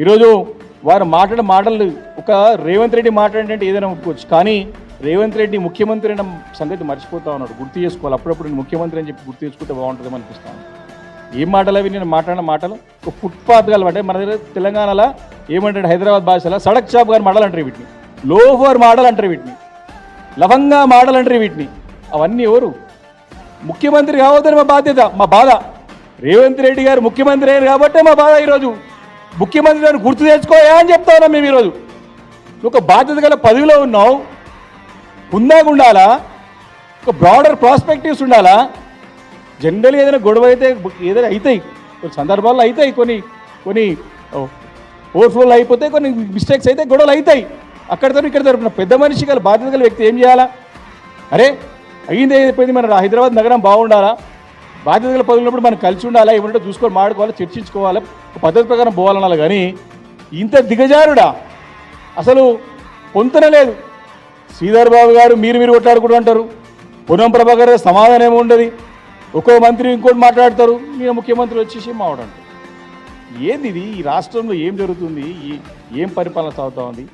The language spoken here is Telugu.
ఈరోజు వారు మాట్లాడే మాటలు ఒక రేవంత్ రెడ్డి మాట్లాడేటంటే ఏదైనా ఒప్పుకోవచ్చు. కానీ రేవంత్ రెడ్డి ముఖ్యమంత్రి అన్న సంగతి మర్చిపోతా ఉన్నాడు. గుర్తు చేసుకోవాలి. అప్పుడప్పుడు నేను ముఖ్యమంత్రి అని చెప్పి గుర్తు చేసుకుంటే బాగుంటుందేమో అనిపిస్తాను ఏం మాటలు అవి నేను మాట్లాడిన మాటలు? ఒక ఫుట్పాత్ కలవాటే మన దగ్గర తెలంగాణలో ఏమంటాడు? హైదరాబాద్ భాషలో సడక్ షాప్ గారి మాటలు అంటారు వీటిని. లోఫర్ మాటలు అంటారు వీటిని. లవంగా మాటలు అంటారు వీటిని. అవన్నీ ఎవరు? ముఖ్యమంత్రి కావద్దని మా బాధ్యత మా బాధ. రేవంత్ రెడ్డి గారు ముఖ్యమంత్రి అయ్యారు కాబట్టే మా బాధ ఈరోజు. ముఖ్యమంత్రి నన్ను గుర్తు తెచ్చుకోయా అని చెప్తా ఉన్నాం మేము ఈరోజు. ఒక బాధ్యత గల పదవిలో ఉన్నావు. హుందాగా ఉండాలా? ఒక బ్రాడర్ ప్రాస్పెక్టివ్స్ ఉండాలా? జనరల్గా ఏదైనా గొడవ అయితే ఏదైనా అవుతాయి కొన్ని సందర్భాల్లో అవుతాయి కొన్ని కొన్ని ఓవర్ఫ్లోలు అయిపోతే కొన్ని మిస్టేక్స్ అయితే గొడవలు అవుతాయి అక్కడితో ఇక్కడ తరపున పెద్ద మనిషి గల బాధ్యత గల వ్యక్తి ఏం చేయాలా? అరే అయింది అయిపోయింది మన హైదరాబాద్ నగరం బాగుండాలా? బాధ్యతల పదవులప్పుడు మనం కలిసి ఉండాలా ఏమంటే చూసుకొని మాడుకోవాలి చర్చించుకోవాలి పద్ధతి ప్రకారం పోవాలనాలి కానీ ఇంత దిగజారుడా? అసలు పొంతన లేదు. శ్రీధర్ బాబు గారు మీరు మీరు కొట్లాడుకుంటూ అంటారు. పొన్నం ప్రభాకర్ గారు సమాధానం ఏమి ఉండదు. ఒక్కో మంత్రి ఇంకోటి మాట్లాడతారు. మీ ముఖ్యమంత్రి వచ్చేసి మావాడంటారు ఏంది ఇది? ఈ రాష్ట్రంలో ఏం జరుగుతుంది? ఏం పరిపాలన సాగుతూ ఉంది?